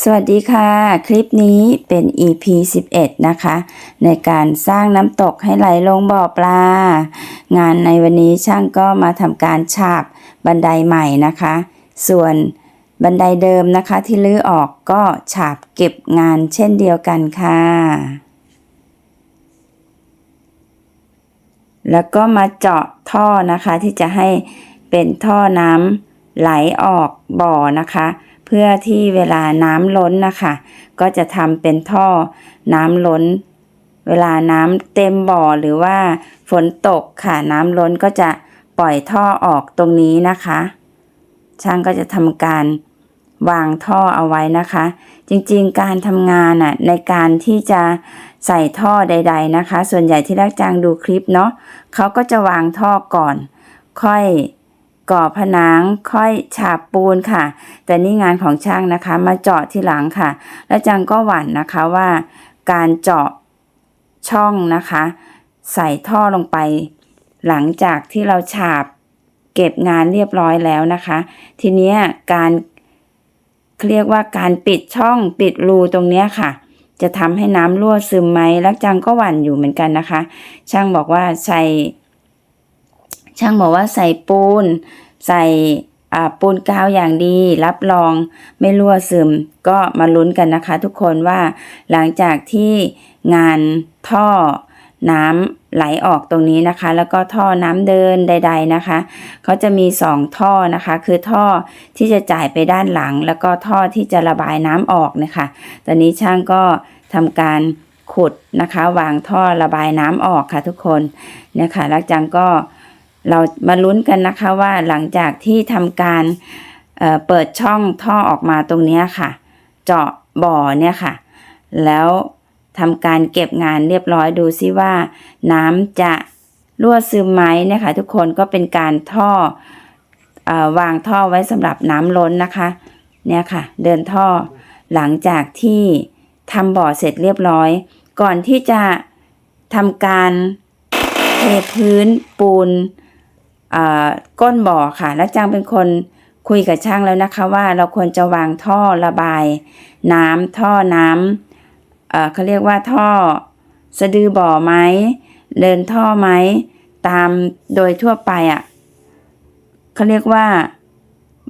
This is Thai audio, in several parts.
สวัสดีค่ะ คลิปนี้เป็น EP 11 นะคะ ในการสร้างน้ำตกให้ไหลลงบ่อปลา งานในวันนี้ช่างก็มาทำการฉาบบันไดใหม่นะคะ ส่วนบันไดเดิมนะคะที่ลื้อออกก็ฉาบเก็บงานเช่นเดียวกันค่ะ แล้วก็มาเจาะท่อนะคะที่จะให้เป็นท่อน้ำไหลออกบ่อนะคะ เพื่อที่เวลาน้ำล้นนะคะ ก็จะทำเป็นท่อน้ำล้น เวลาน้ำเต็มบ่อหรือว่าฝนตกค่ะน้ำล้นก็จะปล่อยท่อออกตรงนี้นะคะ ช่างก็จะทำการวางท่อเอาไว้นะคะ จริงๆ การทำงานน่ะในการที่จะใส่ท่อใด ๆนะคะ ส่วนใหญ่ที่รักจางดูคลิปเนาะเขาก็จะวางท่อก่อน ค่อย ก่อผนังค่อยฉาบปูนค่ะ แต่นี่งานของช่างนะคะ มาเจาะทีหลังค่ะ แล้วจังก็หวั่นนะคะว่า การเจาะช่องนะคะ ใส่ท่อลงไป หลังจากที่เราฉาบเก็บงานเรียบร้อยแล้วนะคะ ทีนี้การเรียกว่าการปิดช่องปิดรูตรงนี้ค่ะ จะทำให้น้ำรั่วซึมไหมแล้วจังก็หวั่นอยู่เหมือนกันนะคะ ช่างบอกว่าใส่ ช่างบอกว่าใส่ปูน ใส่ปูนกาวอย่างดี รับรองไม่รั่วซึม ก็มาลุ้นกันนะคะทุกคนว่าหลังจากที่งานท่อน้ำไหลออกตรงนี้นะคะ แล้วก็ท่อน้ำเดินใด ๆนะคะเขาจะมีสองท่อนะคะ คือท่อที่จะจ่ายไปด้านหลัง แล้วก็ท่อที่จะระบายน้ำออกนะคะ ตอนนี้ช่างก็ทำการขุดนะคะ วางท่อระบายน้ำออกค่ะทุกคนเนี่ยค่ะล้วจังก็ เรามาลุ้นกันนะคะว่าหลังจากที่ทำการเเปิดช่องท่อออกมาตรงนี้ค่ะ เจาะบ่อเนี่ยค่ะ แล้วทำการเก็บงานเรียบร้อยดูซิว่า น้ำจะรั่วซึมไหมเนี่ยค่ะทุกคนก็เป็นการท่ออวางท่อไว้สำหรับน้ำล้นนะคะ เนี่ยค่ะ เดินท่อหลังจากที่ทำบ่อเสร็จเรียบร้อย ก่อนที่จะทำการเทพื้นปูน ก้นบ่อค่ะ แล้วจังเป็นคนคุยกับช่างแล้วนะคะว่าเราควรจะวางท่อระบาย น้ำท่อน้ำเเขาเรียกว่าท่อสะดือบ่อไหมเดินท่อไหมตามโดยทั่วไปอะเขาเรียกว่า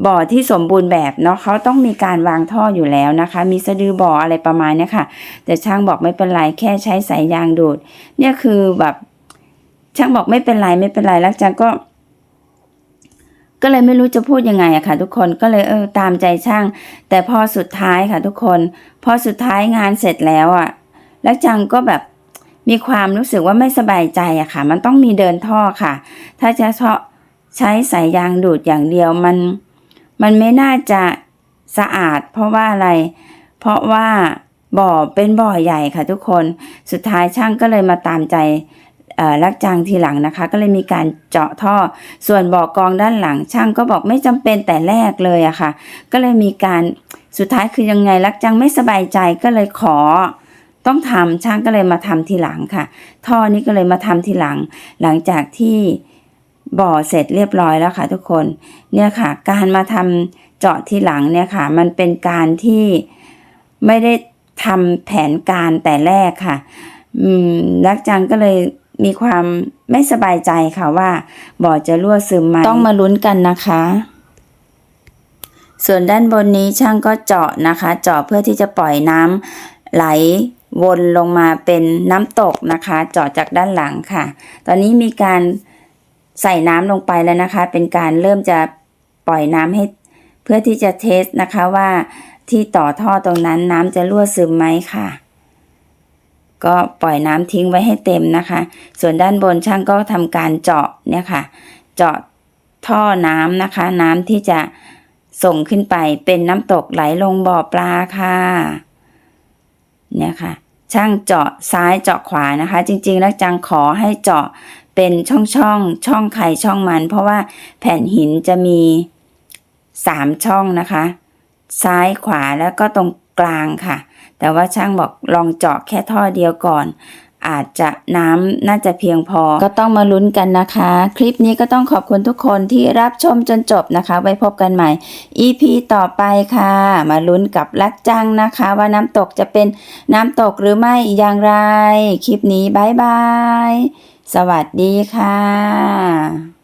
บ่อที่สมบูรณ์แบบเนาะเขาต้องมีการวางท่ออยู่แล้วนะคะ มีสะดือบ่ออะไรประมาณนี้ค่ะ แต่ช่างบอกไม่เป็นไรแค่ใช้สายยางดูด เนี่ยคือแบบช่างบอกไม่เป็นไรไม่เป็นไรแล้วจังก็ ก็เลยไม่รู้จะพูดยังไงอะค่ะ ทุกคนก็เลยเออตามใจช่าง แต่พอสุดท้ายค่ะ ทุกคน พอสุดท้ายงานเสร็จแล้วอะแล้วจังก็แบบมีความรู้สึกว่าไม่สบายใจอะค่ะ มันต้องมีเดินท่อค่ะ ถ้าจะใช้สายยางดูดอย่างเดียวมัน มันไม่น่าจะสะอาด เพราะว่าอะไร เพราะว่าบ่อเป็นบ่อใหญ่ค่ะทุกคน สุดท้ายช่างก็เลยมาตามใจ ลักจางทีหลังนะคะ ก็เลยมีการเจาะท่อ ส่วนบ่อกองด้านหลัง ช่างก็บอกไม่จำเป็นแต่แรกเลยอะค่ะ ก็เลยมีการสุดท้ายคือยังไงลักจังไม่สบายใจก็เลยขอต้องทำช่างก็เลยมาทำทีหลังค่ะ ท่อนี้ก็เลยมาทำทีหลัง หลังจากที่บ่อเสร็จเรียบร้อยแล้วค่ะทุกคน เนี่ยค่ะ การมาทำเจาะทีหลังเนี่ยค่ะ มันเป็นการที่ไม่ได้ทำแผนการแต่แรกค่ะ อืมลักจังก็เลย มีความไม่สบายใจค่ะว่าบ่อจะรั่วซึมไหมต้องมาลุ้นกันนะคะ ส่วนด้านบนนี้ช่างก็เจาะนะคะ เจาะเพื่อที่จะปล่อยน้ำไหลวนลงมาเป็นน้ำตกนะคะ เจาะจากด้านหลังค่ะ ตอนนี้มีการใส่น้ำลงไปแล้วนะคะ เป็นการเริ่มจะปล่อยน้ำให้เพื่อที่จะเทสนะคะว่าที่ต่อท่อตรงนั้นน้ำจะรั่วซึมไหมค่ะ ก็ปล่อยน้ำทิ้งไว้ให้เต็มนะคะ ส่วนด้านบนช่างก็ทำการเจาะเนี่ยค่ะ เจาะท่อน้ำนะคะ น้ำที่จะส่งขึ้นไปเป็นน้ำตกไหลลงบ่อปลาค่ะเนี่ยค่ะ ช่างเจาะซ้ายเจาะขวานะคะ จริง ๆ แล้วจังขอให้เจาะเป็นช่องช่องๆช่องใครช่องมัน เพราะว่าแผ่นหินจะมีสามช่องนะคะ ซ้ายขวาแล้วก็ตรงกลางค่ะ แต่ว่าช่างบอกลองเจาะแค่ท่อเดียวก่อน อาจจะน้ำน่าจะเพียงพอ ก็ต้องมาลุ้นกันนะคะ คลิปนี้ก็ต้องขอบคุณทุกคนที่รับชมจนจบนะคะ ไว้พบกันใหม่ EP ต่อไปค่ะ มาลุ้นกับลักจังนะคะ ว่าน้ำตกจะเป็นน้ำตกหรือไม่อย่างไร คลิปนี้บายบายสวัสดีค่ะ